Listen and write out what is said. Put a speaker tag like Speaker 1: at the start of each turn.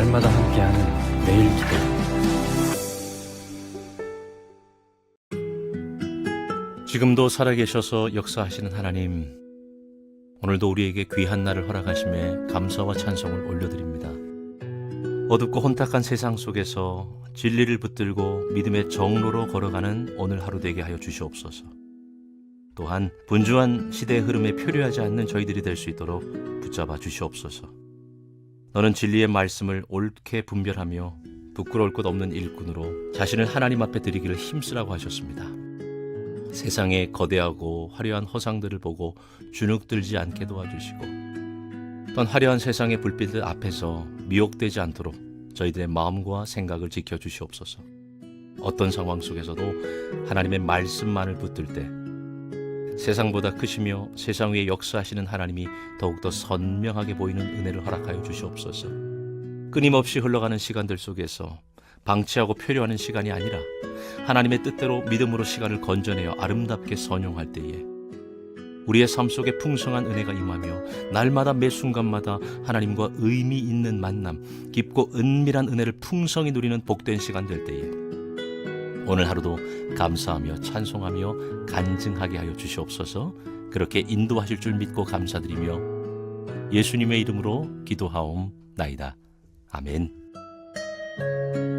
Speaker 1: 날마다 함께하는 매일 기도 지금도 살아계셔서 역사하시는 하나님 오늘도 우리에게 귀한 날을 허락하심에 감사와 찬송을 올려드립니다. 어둡고 혼탁한 세상 속에서 진리를 붙들고 믿음의 정로로 걸어가는 오늘 하루 되게 하여 주시옵소서. 또한 분주한 시대의 흐름에 표류하지 않는 저희들이 될 수 있도록 붙잡아 주시옵소서. 너는 진리의 말씀을 옳게 분별하며 부끄러울 것 없는 일꾼으로 자신을 하나님 앞에 드리기를 힘쓰라고 하셨습니다. 세상의 거대하고 화려한 허상들을 보고 주눅들지 않게 도와주시고 또한 화려한 세상의 불빛들 앞에서 미혹되지 않도록 저희들의 마음과 생각을 지켜 주시옵소서. 어떤 상황 속에서도 하나님의 말씀만을 붙들 때 세상보다 크시며 세상 위에 역사하시는 하나님이 더욱더 선명하게 보이는 은혜를 허락하여 주시옵소서. 끊임없이 흘러가는 시간들 속에서 방치하고 표류하는 시간이 아니라 하나님의 뜻대로 믿음으로 시간을 건져내어 아름답게 선용할 때에 우리의 삶 속에 풍성한 은혜가 임하며 날마다 매 순간마다 하나님과 의미 있는 만남, 깊고 은밀한 은혜를 풍성히 누리는 복된 시간 될 때에 오늘 하루도 감사하며 찬송하며 간증하게 하여 주시옵소서 그렇게 인도하실 줄 믿고 감사드리며 예수님의 이름으로 기도하옵나이다. 아멘.